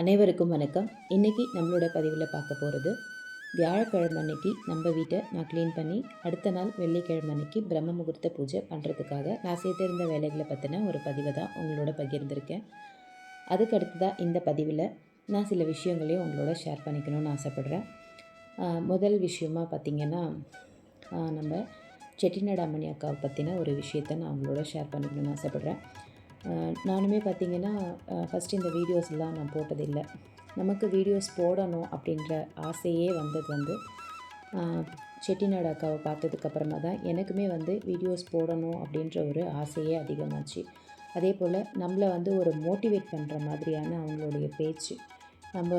அனைவருக்கும் வணக்கம். இன்றைக்கி நம்மளோட பதிவில் பார்க்க போகிறது வியாழக்கிழமை அன்னைக்கு நம்ம வீட்டை நான் க்ளீன் பண்ணி அடுத்த நாள் வெள்ளிக்கிழமை அன்னைக்கு பிரம்ம முகூர்த்த பூஜை பண்ணுறதுக்காக நான் சேர்த்திருந்த வேலைகளை பற்றின ஒரு பதிவை தான் உங்களோட பகிர்ந்திருக்கேன். அதுக்கு அடுத்ததாக இந்த பதிவில் நான் சில விஷயங்களையும் உங்களோட ஷேர் பண்ணிக்கணும்னு ஆசைப்பட்றேன். முதல் விஷயமா பார்த்திங்கன்னா நம்ம செட்டிநாடு அம்மணி அக்காவை பற்றின ஒரு விஷயத்தை நான் உங்களோட ஷேர் பண்ணிக்கணும்னு ஆசைப்பட்றேன். நானுமே பார்த்திங்கன்னா ஃபஸ்ட்டு இந்த வீடியோஸ்லாம் நான் போட்டதில்லை. நமக்கு வீடியோஸ் போடணும் அப்படின்ற ஆசையே வந்தது வந்து செட்டிநாடு அக்காவை பார்த்ததுக்கப்புறமா தான் எனக்குமே வந்து வீடியோஸ் போடணும் அப்படின்ற ஒரு ஆசையே அதிகமாச்சு. அதே போல் நம்மளை வந்து ஒரு மோட்டிவேட் பண்ணுற மாதிரியான அவங்களுடைய பேச்சு. நம்ம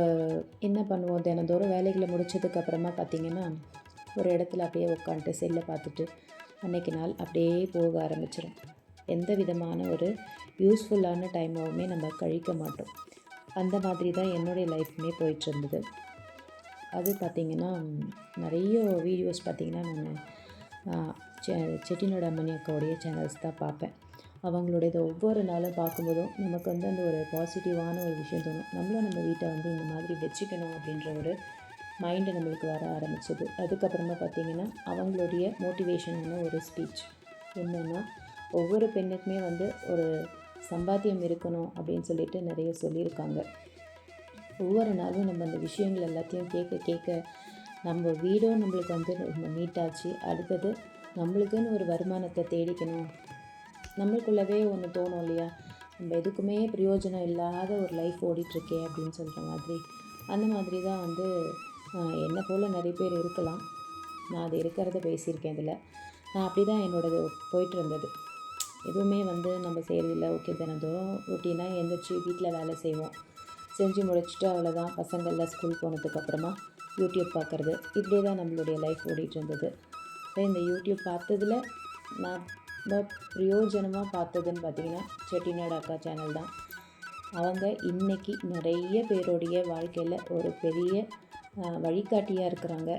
என்ன பண்ணுவோம்? தினந்தோறும் வேலைகளை முடிச்சதுக்கப்புறமா பார்த்திங்கன்னா ஒரு இடத்துல அப்படியே உட்காந்துட்டு செல்லை பார்த்துட்டு அன்னைக்கு நாள் அப்படியே போக ஆரம்பிச்சிடும் எந்த விதமான ஒரு யூஸ்ஃபுல்லான டைமாகவுமே நம்ம கழிக்க மாட்டோம். அந்த மாதிரி தான் என்னுடைய லைஃப்புமே போயிட்டு இருந்தது அது பார்த்திங்கன்னா நிறைய வீடியோஸ் பார்த்திங்கன்னா நான் செட்டிநாடு அம்மணி அக்காவுடைய சேனல்ஸ் தான் பார்ப்பேன் அவங்களுடையது ஒவ்வொரு நாளும் பார்க்கும்போதும் நமக்கு வந்து அந்த ஒரு பாசிட்டிவான ஒரு விஷயம் தோணும். நம்மளும் நம்ம வீட்டை வந்து இந்த மாதிரி வச்சுக்கணும் அப்படின்ற ஒரு மைண்டு நம்மளுக்கு வர ஆரம்பிச்சது. அதுக்கப்புறமா பார்த்திங்கன்னா அவங்களுடைய மோட்டிவேஷனான ஒரு ஸ்பீச் என்னென்னா ஒவ்வொரு பெண்ணுக்குமே வந்து ஒரு சம்பாத்தியம் இருக்கணும் அப்படின்னு சொல்லிட்டு நிறைய சொல்லியிருக்காங்க. ஒவ்வொரு நாளும் நம்ம அந்த விஷயங்கள் எல்லாத்தையும் கேட்க கேட்க நம்ம வீடும் நம்மளுக்கு வந்து ரொம்ப நீட்டாச்சு. அடுத்தது நம்மளுக்குன்னு ஒரு வருமானத்தை தேடிக்கணும். நம்மளுக்குள்ளவே ஒன்று தோணும் இல்லையா? நம்ம எதுக்குமே பிரயோஜனம் இல்லாத ஒரு லைஃப் ஓடிட்டுருக்கே அப்படின்னு சொல்கிற மாதிரி. அந்த மாதிரி தான் வந்து என்னை போல் நிறைய பேர் இருக்கலாம். நான் அது இருக்கிறத பேசியிருக்கேன் இதில். நான் அப்படி தான் என்னோடது போயிட்டு இருந்தது. எதுவுமே வந்து நம்ம செய்கிறதில்ல ஓகே தினந்தோறும் ரொட்டீனாக எழுந்திரிச்சு வீட்டில் வேலை செய்வோம். செஞ்சு முடிச்சுட்டு அவ்வளோதான் பசங்கள்லாம் ஸ்கூல் போனதுக்கப்புறமா யூடியூப் பார்க்குறது இப்படியே தான் நம்மளுடைய லைஃப் ஓடிட்டு இருந்தது இந்த யூடியூப் பார்த்ததில் நான் ரொம்ப பிரயோஜனமாக பார்த்ததுன்னு பார்த்தீங்கன்னா செட்டிநாடு அக்கா சேனல் தான். அவங்க இன்னைக்கு நிறைய பேருடைய வாழ்க்கையில் ஒரு பெரிய வழிகாட்டியாக இருக்கிறாங்க.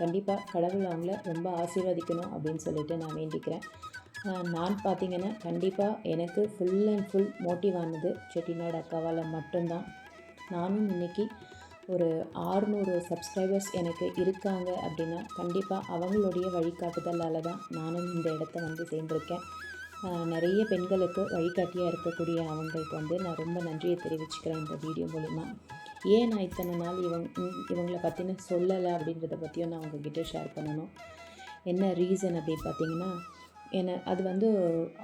கண்டிப்பாக கடவுள் அவங்கள ரொம்ப ஆசீர்வதிக்கணும் அப்படின்னு சொல்லிட்டு நான் வேண்டிக்கிறேன். நான் பார்த்திங்கன்னா கண்டிப்பாக எனக்கு ஃபுல் அண்ட் ஃபுல் மோட்டிவ் ஆனது செட்டிநாடு அக்காவால் மட்டும்தான். நானும் இன்னைக்கு ஒரு ஆறுநூறு சப்ஸ்கிரைபர்ஸ் எனக்கு இருக்காங்க அப்படின்னா கண்டிப்பாக அவங்களுடைய வழிகாட்டுதலால் தான் நானும் இந்த இடத்த வந்து சேர்ந்திருக்கேன். நிறைய பெண்களுக்கு வழிகாட்டியாக இருக்கக்கூடிய அவங்களுக்கு வந்து நான் ரொம்ப நன்றியை தெரிவிச்சுக்கிறேன் இந்த வீடியோ மூலிமா ஏன் நான் இத்தனை நாள் இவங் இவங்களை பற்றின சொல்லலை அப்படின்றத பற்றியும் நான் உங்ககிட்ட ஷேர் பண்ணணும். என்ன ரீசன் அப்படின்னு பார்த்தீங்கன்னா என்ன அது வந்து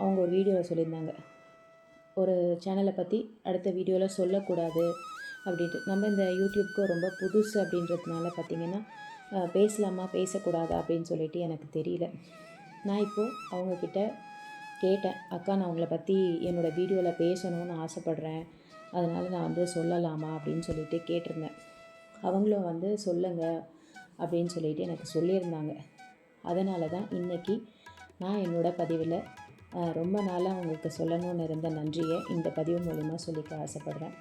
அவங்க ஒரு வீடியோவில் சொல்லியிருந்தாங்க. ஒரு சேனலை பற்றி அடுத்த வீடியோவில் சொல்லக்கூடாது அப்படின்ட்டு. நம்ம இந்த யூடியூப்க்கு ரொம்ப புதுசு அப்படின்றதுனால பார்த்திங்கன்னா பேசலாமா பேசக்கூடாதா அப்படின்னு சொல்லிட்டு எனக்கு தெரியல. நான் இப்போது அவங்கக்கிட்ட கேட்டேன் அக்கா நான் உங்களை பற்றி என்னோடய வீடியோவில் பேசணும்னு ஆசைப்பட்றேன். அதனால் நான் வந்து சொல்லலாமா? அப்படின்னு சொல்லிட்டு கேட்டிருந்தேன். அவங்களும் வந்து சொல்லுங்கள் அப்படின்னு சொல்லிட்டு எனக்கு சொல்லியிருந்தாங்க. அதனால தான் இன்றைக்கி நான் என்னோட பதிவில் ரொம்ப நாளாக உங்களுக்கு சொல்லணும்னு இருந்த நன்றியை இந்த பதிவு மூலிமா சொல்லிக்க ஆசைப்பட்றேன்.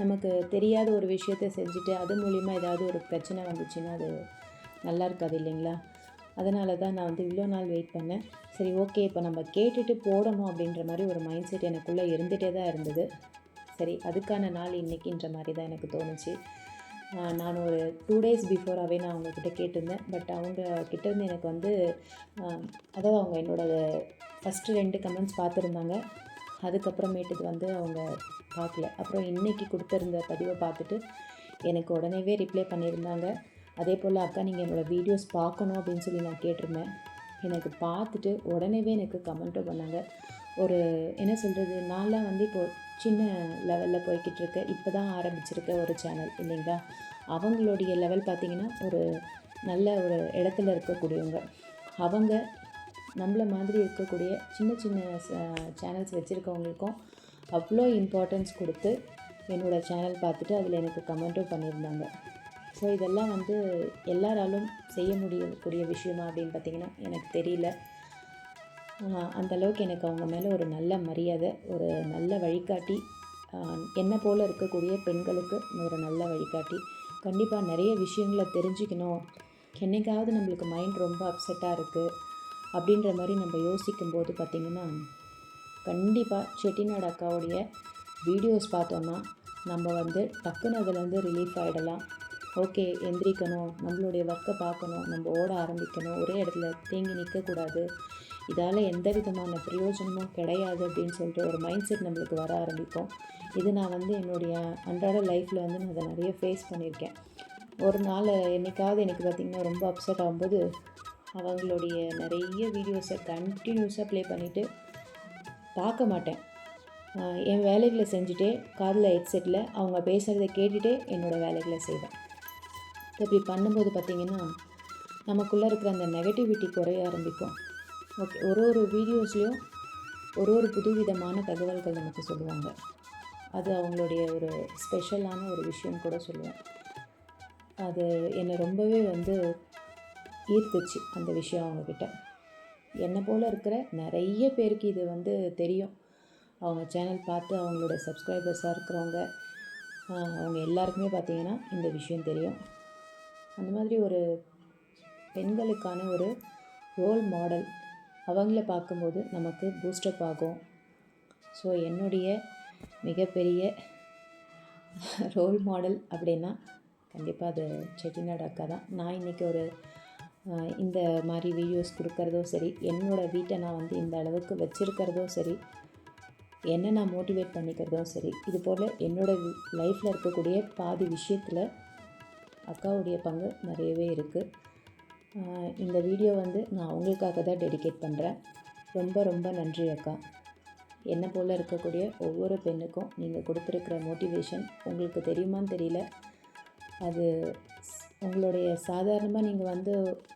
நமக்கு தெரியாத ஒரு விஷயத்த செஞ்சுட்டு அது மூலிமா ஏதாவது ஒரு பிரச்சனை வந்துச்சுன்னா அது நல்லா இருக்காது இல்லைங்களா? அதனால தான் நான் வந்து இவ்வளோ நாள் வெயிட் பண்ணேன். சரி ஓகே இப்போ நம்ம கேட்டுட்டு போடணும் அப்படின்ற மாதிரி ஒரு மைண்ட் செட் எனக்குள்ளே இருந்துகிட்டே தான் இருந்தது. சரி அதுக்கான நாள் இன்றைக்கின்ற மாதிரி தான் எனக்கு தோணுச்சு. நான் ஒரு டூ டேஸ் பிஃபோராகவே நான் அவங்கக்கிட்ட கேட்டிருந்தேன். பட் அவங்க கிட்டேருந்து எனக்கு வந்து அதாவது அவங்க என்னோட ஃபஸ்ட்டு ரெண்டு கமெண்ட்ஸ் பார்த்துருந்தாங்க. அதுக்கப்புறமேட்டுக்கு வந்து அவங்க பார்க்கல. அப்புறம் இன்றைக்கி கொடுத்துருந்த பதிவை பார்த்துட்டு எனக்கு உடனேவே ரிப்ளை பண்ணியிருந்தாங்க. அதே போல் அக்கா நீங்கள் என்னோடய வீடியோஸ் பார்க்கணும் அப்படின்னு சொல்லி நான் கேட்டிருந்தேன். எனக்கு பார்த்துட்டு உடனேவே எனக்கு கமெண்ட்டும் பண்ணாங்க. ஒரு என்ன சொல்கிறது நான்லாம் வந்து இப்போது சின்ன லெவலில் போய்கிட்டு இருக்க இப்போ தான் ஆரம்பிச்சிருக்க ஒரு சேனல் இல்லைங்களா? அவங்களுடைய லெவல் பார்த்திங்கன்னா ஒரு நல்ல ஒரு இடத்துல இருக்கக்கூடியவங்க. அவங்க நம்மள மாதிரி இருக்கக்கூடிய சின்ன சின்ன சேனல்ஸ் வச்சுருக்கவங்களுக்கும் அவ்வளோ இம்பார்ட்டன்ஸ் கொடுத்து என்னோடய சேனல் பார்த்துட்டு அதில் எனக்கு கமெண்ட்டும் பண்ணியிருந்தாங்க. ஸோ இதெல்லாம் வந்து எல்லாராலும் செய்ய முடியக்கூடிய விஷயமா அப்படின்னு பார்த்தீங்கன்னா எனக்கு தெரியல. அந்தளவுக்கு எனக்கு அவங்க மேலே ஒரு நல்ல மரியாதை ஒரு நல்ல வழிகாட்டி. என்னை போல் இருக்கக்கூடிய பெண்களுக்கு ஒரு நல்ல வழிகாட்டி. கண்டிப்பாக நிறைய விஷயங்களை தெரிஞ்சுக்கணும். என்னைக்காவது நம்மளுக்கு மைண்ட் ரொம்ப அப்செட்டாக இருக்குது அப்படின்ற மாதிரி நம்ம யோசிக்கும்போது பார்த்திங்கன்னா கண்டிப்பாக செட்டிநாடு அக்காவுடைய வீடியோஸ் பார்த்தோன்னா நம்ம வந்து டக்குன்னு அதுலேருந்து ரிலீஃப் ஆகிடலாம் ஓகே எந்திரிக்கணும். நம்மளுடைய ஒர்க்கை பார்க்கணும். நம்ம ஓட ஆரம்பிக்கணும். ஒரே இடத்துல தேங்கி நிற்கக்கூடாது இதால் எந்த விதமான பிரயோஜனமும் கிடையாது அப்படின்னு சொல்லிட்டு ஒரு மைண்ட் செட் நம்மளுக்கு வர ஆரம்பிக்கும். இது நான் வந்து என்னுடைய அன்றாட லைஃப்பில் வந்து நான் அதை நிறைய ஃபேஸ் பண்ணியிருக்கேன். ஒரு நாள் என்னைக்காவது எனக்கு பார்த்திங்கன்னா ரொம்ப அப்செட் ஆகும்போது அவங்களுடைய நிறைய வீடியோஸை கண்டினியூஸாக ப்ளே பண்ணிவிட்டு பார்க்க மாட்டேன். என் வேலைகளை செஞ்சுட்டே காதில் ஹெட்செட்டில் அவங்க பேசுகிறத கேட்டுகிட்டே என்னோடய வேலைகளை செய்வேன். இப்படி பண்ணும்போது பார்த்திங்கன்னா நமக்குள்ளே இருக்கிற அந்த நெகட்டிவிட்டி குறைய ஆரம்பிக்கும். ஓகே ஒரு ஒரு வீடியோஸ்லேயும் ஒரு ஒரு புதுவிதமான தகவல்கள் நமக்கு சொல்லுவாங்க. அது அவங்களுடைய ஒரு ஸ்பெஷலான ஒரு விஷயம் கூட சொல்லுவேன் அது என்னை ரொம்பவே வந்து ஈர்த்துச்சு அந்த விஷயம் அவங்கக்கிட்ட என்னை போல் இருக்கிற நிறைய பேருக்கு இது வந்து தெரியும். அவங்க சேனல் பார்த்து அவங்களோட சப்ஸ்கிரைபர்ஸாக இருக்கிறவங்க அவங்க எல்லாருக்குமே பார்த்திங்கன்னா இந்த விஷயம் தெரியும். அந்த மாதிரி ஒரு பெண்களுக்கான ஒரு ரோல் மாடல் அவங்கள பார்க்கும்போது நமக்கு பூஸ்டப் ஆகும். ஸோ என்னுடைய மிகப்பெரிய ரோல் மாடல் அப்படின்னா கண்டிப்பாக அது செட்டிநாடு அக்கா தான். நான் இன்றைக்கி ஒரு இந்த மாதிரி வீடியோஸ் கொடுக்கறதோ சரி என்னோடய வீட்டை நான் வந்து இந்த அளவுக்கு வச்சுருக்கிறதோ சரி என்ன நான் மோட்டிவேட் பண்ணிக்கிறதும் சரி இது போல் என்னோடய லைஃப்பில் இருக்கக்கூடிய பாதி விஷயத்தில் அக்காவுடைய பங்கு நிறையவே இருக்குது இந்த வீடியோ வந்து நான் அவங்களுக்காக தான் டெடிகேட் பண்ணுறேன் ரொம்ப ரொம்ப நன்றி அக்கா. என்னை போல் இருக்கக்கூடிய ஒவ்வொரு பெண்ணுக்கும் நீங்கள் கொடுத்துருக்கிற மோட்டிவேஷன் உங்களுக்கு தெரியுமான்னு தெரியல. அது உங்களுடைய சாதாரணமாக நீங்கள் வந்து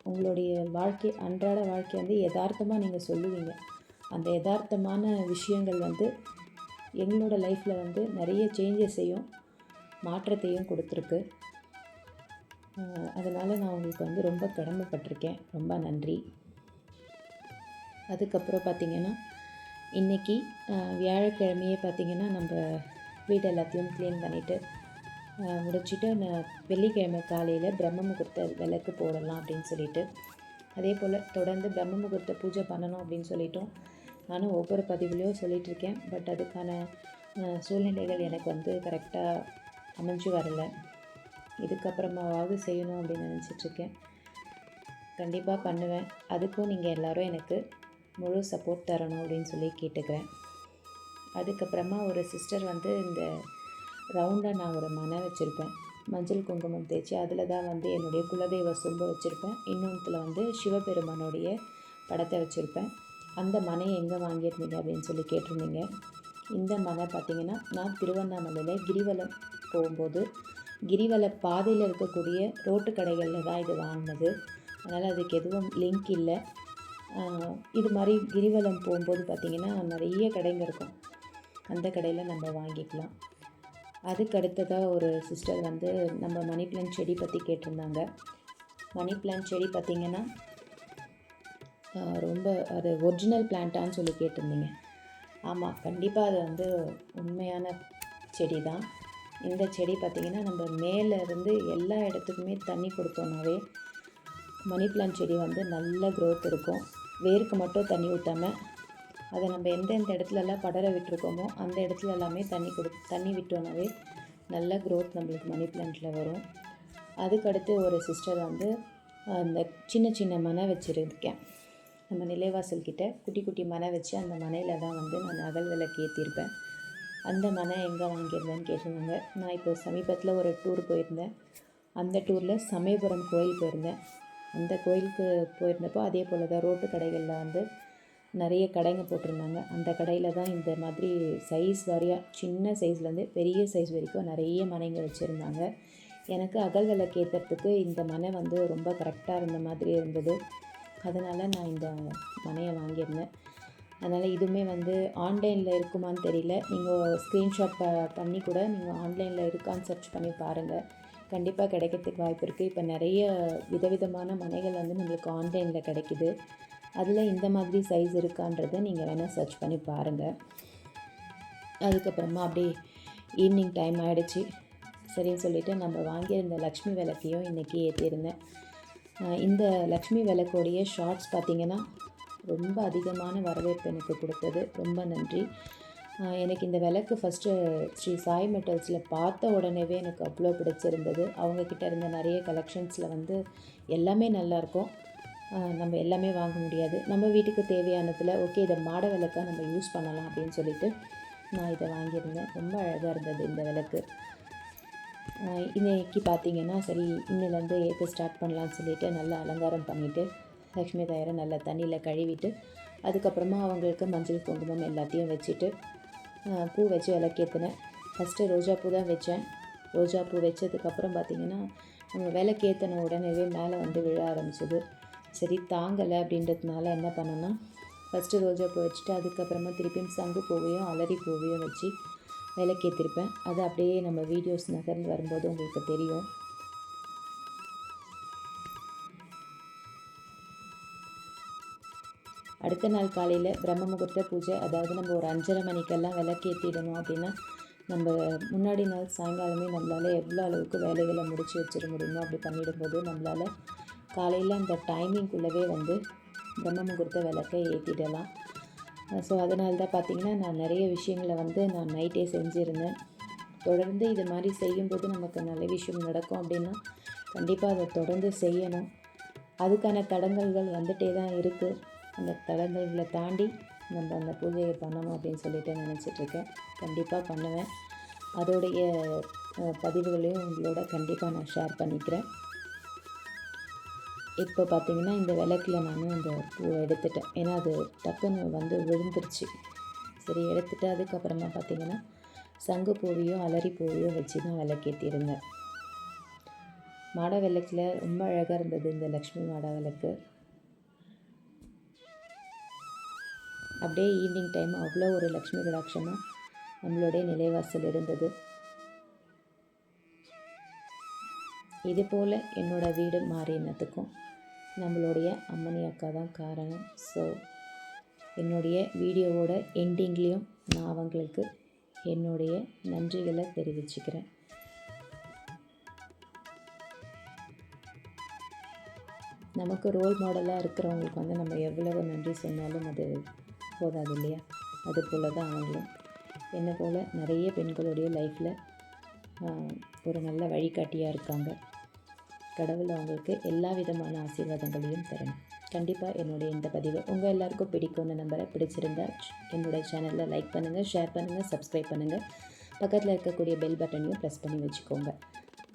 உங்களுடைய வாழ்க்கை அன்றாட வாழ்க்கை வந்து யதார்த்தமாக நீங்கள் சொல்லுவீங்க. அந்த யதார்த்தமான விஷயங்கள் வந்து எங்களோட லைஃப்பில் வந்து நிறைய சேஞ்சஸையும் மாற்றத்தையும் கொடுத்துருக்கு. அதனால் நான் உங்களுக்கு வந்து ரொம்ப கடமைப்பட்டிருக்கேன். ரொம்ப நன்றி. அதுக்கப்புறம் பார்த்திங்கன்னா இன்றைக்கி வியாழக்கிழமையே பார்த்திங்கன்னா நம்ம வீடு எல்லாத்தையும் க்ளீன் பண்ணிவிட்டு முடிச்சுட்டு நான் வெள்ளிக்கிழமை காலையில் பிரம்ம முகூர்த்த விளக்கு போடலாம் அப்படின்னு சொல்லிட்டு அதே போல் தொடர்ந்து பிரம்ம முகூர்த்த பூஜை பண்ணணும் அப்படின்னு சொல்லிட்டோம் நானும் ஒவ்வொரு பதிவுலையும் சொல்லிகிட்ருக்கேன் பட் அதுக்கான சூழ்நிலைகள் எனக்கு வந்து கரெக்டாக அமைஞ்சு வரல. இதுக்கப்புறமாவது செய்யணும் அப்படின்னு நினச்சிட்ருக்கேன். கண்டிப்பாக பண்ணுவேன். அதுக்கும் நீங்கள் எல்லோரும் எனக்கு முழு சப்போர்ட் தரணும் அப்படின்னு சொல்லி கேட்டுக்கிறேன். அதுக்கப்புறமா ஒரு சிஸ்டர் வந்து இந்த ரவுண்டாக நான் ஒரு மனை வச்சுருப்பேன். மஞ்சள் குங்குமம் தேய்ச்சி அதில் தான் வந்து என்னுடைய குலதெய்வ சொம்பை வச்சுருப்பேன். இன்னொன்றுல வந்து சிவபெருமானுடைய படத்தை வச்சுருப்பேன். அந்த மனையை எங்கே வாங்கியிருந்தீங்க அப்படின்னு சொல்லி கேட்டிருந்தீங்க. இந்த மனை பார்த்திங்கன்னா நான் திருவண்ணாமலையில் கிரிவலம் போகும்போது கிரிவல பாதையில் இருக்கக்கூடிய ரோட்டு கடைகளில் தான் இது வாங்கினது. அதனால் அதுக்கு எதுவும் லிங்க் இல்லை. இது மாதிரி கிரிவலம் போகும்போது பார்த்திங்கன்னா நிறைய கடைங்க இருக்கும். அந்த கடையில் நம்ம வாங்கிக்கலாம். அதுக்கு அடுத்ததாக ஒரு சிஸ்டர் வந்து நம்ம மணி பிளான் செடி பற்றி கேட்டிருந்தாங்க. மணி பிளான் செடி பார்த்திங்கன்னா ரொம்ப அது ஒரிஜினல் பிளான்ட்டான்னு சொல்லி கேட்டிருந்தீங்க. ஆமாம் கண்டிப்பாக அது வந்து உண்மையான செடி தான் இந்த செடி பார்த்திங்கன்னா நம்ம மேலே இருந்து எல்லா இடத்துக்குமே தண்ணி கொடுத்தோம்னாவே மணி பிளான்ட் செடி வந்து நல்ல க்ரோத் இருக்கும். வேருக்கு மட்டும் தண்ணி ஊற்றாமல் அதை நம்ம எந்தெந்த இடத்துலலாம் படர விட்டுருக்கோமோ அந்த இடத்துல எல்லாமே தண்ணி கொடு தண்ணி விட்டோம்னாவே நல்ல க்ரோத் நம்மளுக்கு மணி பிளான்ட்டில் வரும். அதுக்கடுத்து ஒரு சிஸ்டர் வந்து அந்த சின்ன சின்ன மனை வச்சுருக்கேன். நம்ம நிலைவாசல் கிட்ட குட்டி குட்டி மனை வச்சு அந்த மனையில் தான் வந்து நான் அகல் விளக்கு ஏற்றிருப்பேன் அந்த மனை எங்கே வாங்கியிருந்தேன்னு கேட்டிருந்தாங்க. நான் இப்போ சமீபத்தில் ஒரு டூர் போயிருந்தேன். அந்த டூரில் சமயபுரம் கோயில் போயிருந்தேன். அந்த கோயிலுக்கு போயிருந்தப்போ அதே போல் தான் ரோட்டு கடைகளில் வந்து நிறைய கடைங்க போட்டிருந்தாங்க. அந்த கடையில் தான் இந்த மாதிரி சைஸ் வாரியாக சின்ன சைஸ்லேருந்து பெரிய சைஸ் வரைக்கும் நிறைய மனைங்க வச்சுருந்தாங்க. எனக்கு அகல் விளக்கு ஏற்றுறதுக்கு இந்த மனை வந்து ரொம்ப கரெக்டாக இருந்த மாதிரி இருந்தது. அதனால் நான் இந்த மனையை வாங்கியிருந்தேன். அதனால் இதுவுமே வந்து ஆன்லைனில் இருக்குமான்னு தெரியல. நீங்கள் ஸ்க்ரீன்ஷாட் பண்ணி கூட நீங்கள் ஆன்லைனில் இருக்கான்னு சர்ச் பண்ணி பாருங்கள் கண்டிப்பாக கிடைக்கிறதுக்கு வாய்ப்பு இருக்குது இப்போ நிறைய விதவிதமான மனைகள் வந்து நம்மளுக்கு ஆன்லைனில் கிடைக்குது. அதில் இந்த மாதிரி சைஸ் இருக்கான்றதை நீங்கள் வேணால் சர்ச் பண்ணி பாருங்கள் அதுக்கப்புறமா அப்படியே ஈவினிங் டைம் ஆகிடுச்சு சரின்னு சொல்லிவிட்டு நம்ம வாங்கியிருந்த லக்ஷ்மி விளக்கையும் இன்றைக்கி ஏற்றிருந்தேன் இந்த லக்ஷ்மி விளக்கோடைய ஷார்ட்ஸ் பார்த்திங்கன்னா ரொம்ப அதிகமான வரவேற்பு எனக்கு கொடுத்தது. ரொம்ப நன்றி. எனக்கு இந்த விளக்கு ஃபஸ்ட்டு ஸ்ரீ சாய் மெட்டல்ஸில் பார்த்த உடனேவே எனக்கு அவ்வளோ பிடிச்சிருந்தது. அவங்கக்கிட்ட இருந்த நிறைய கலெக்ஷன்ஸில் வந்து எல்லாமே நல்லாயிருக்கும் நம்ம எல்லாமே வாங்க முடியாது. நம்ம வீட்டுக்கு தேவையானதில் ஓகே இதை மாட விளக்காக நம்ம யூஸ் பண்ணலாம் அப்படின்னு சொல்லிட்டு நான் இதை வாங்கியிருந்தேன். ரொம்ப அழகாக இருந்தது இந்த விளக்கு. இன்னைக்கு பார்த்தீங்கன்னா சரி இன்னிலேருந்து ஏற்ற ஸ்டார்ட் பண்ணலான்னு சொல்லிவிட்டு நல்லா அலங்காரம் பண்ணிவிட்டு லக்ஷ்மி தாயரை நல்லா தண்ணியில் கழுவிட்டு அதுக்கப்புறமா அவங்களுக்கு மஞ்சள் குங்குமம் எல்லாத்தையும் வச்சுட்டு பூ வச்சு விளக்கேற்றினேன் ஃபஸ்ட்டு ரோஜா பூ தான் வச்சேன். ரோஜா பூ வச்சதுக்கப்புறம் பார்த்திங்கன்னா நம்ம விளக்கேற்றின உடனேவே மேலே வந்து விழ ஆரம்பிச்சது. சரி தாங்கலை அப்படின்றதுனால என்ன பண்ணேன்னா ஃபஸ்ட்டு ரோஜா பூ வச்சுட்டு அதுக்கப்புறமா திருப்பியும் சங்கு பூவையும் அலரி பூவையும் வச்சு விளக்கேற்றிருப்பேன் அது அப்படியே நம்ம வீடியோஸ் நகர்ந்து வரும்போது உங்களுக்கு தெரியும். அடுத்த நாள் காலையில் பிரம்ம முகூர்த்த பூஜை அதாவது நம்ம ஒரு அஞ்சரை மணிக்கெல்லாம் விளக்கேற்றிடணும் அப்படின்னா நம்ம முன்னாடி நாள் சாயங்காலமே நம்மளால் எவ்வளோ அளவுக்கு வேலைகளை முடித்து வச்சிட முடியுமோ அப்படி பண்ணிடும்போது நம்மளால் காலையில் அந்த டைமிங்குள்ளவே வந்து பிரம்ம முகூர்த்த விளக்கை ஏற்றிடலாம் ஸோ அதனால தான் பார்த்திங்கன்னா நான் நிறைய விஷயங்களை வந்து நான் நைட்டே செஞ்சுருந்தேன். தொடர்ந்து இது மாதிரி செய்யும்போது நமக்கு நல்ல விஷயம் நடக்கும் அப்படின்னா கண்டிப்பாக அதை தொடர்ந்து செய்யணும். அதுக்கான தடங்கல்கள் வந்துட்டே தான் இருக்குது அந்த தடங்கல்களை தாண்டி நம்ம அந்த பூஜையை பண்ணணும் அப்படின்னு சொல்லிட்டு நினச்சிட்ருக்கேன். கண்டிப்பாக பண்ணுவேன். அதோடைய பதிவுகளையும் உங்களோட கண்டிப்பாக நான் ஷேர் பண்ணிக்கிறேன். இப்போ பார்த்தீங்கன்னா இந்த விளக்கில் நான் அந்த பூவை எடுத்துட்டேன். ஏன்னா அது டக்குன்னு வந்து விழுந்துருச்சு. சரி எடுத்துட்டு அதுக்கப்புறமா பார்த்தீங்கன்னா சங்கு பூவையும் அலரி பூவையும் வச்சு தான் விளக்கேற்றிருந்தேன் மாட விளக்கில் ரொம்ப அழகாக இருந்தது இந்த லக்ஷ்மி மாட விளக்கு. அப்படியே ஈவினிங் டைம் அவ்வளோ ஒரு லக்ஷ்மி கடாட்சமாக நம்மளுடைய நிலைவாசல் இருந்தது. இது போல் என்னோட வீடு மாறினதுக்கும் நம்மளுடைய அம்மனி அக்கா தான் காரணம். ஸோ என்னுடைய வீடியோவோட எண்டிங்லேயும் நான் அவங்களுக்கு என்னுடைய நன்றிகளை தெரிவிச்சுக்கிறேன். நமக்கு ரோல் மாடலாக இருக்கிறவங்களுக்கு வந்து நம்ம எவ்வளவு நன்றி சொன்னாலும் அது போதாது இல்லையா அது போல தான் அவங்களும் என்னை போல் நிறைய பெண்களுடைய லைஃப்பில் ஒரு நல்ல வழிகாட்டியாக இருக்காங்க. கடவுள் அவங்களுக்கு எல்லா விதமான ஆசீர்வாதங்களையும் தரணும். கண்டிப்பாக என்னுடைய இந்த பதிவு உங்கள் எல்லாருக்கும் பிடிக்கும்னு நம்பரை பிடிச்சிருந்தா என்னுடைய சேனலில் லைக் பண்ணுங்கள் ஷேர் பண்ணுங்கள் சப்ஸ்கிரைப் பண்ணுங்கள் பக்கத்தில் இருக்கக்கூடிய பெல் பட்டனையும் ப்ரெஸ் பண்ணி வச்சுக்கோங்க.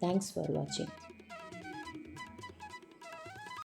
தேங்க்ஸ் ஃபார் வாட்சிங்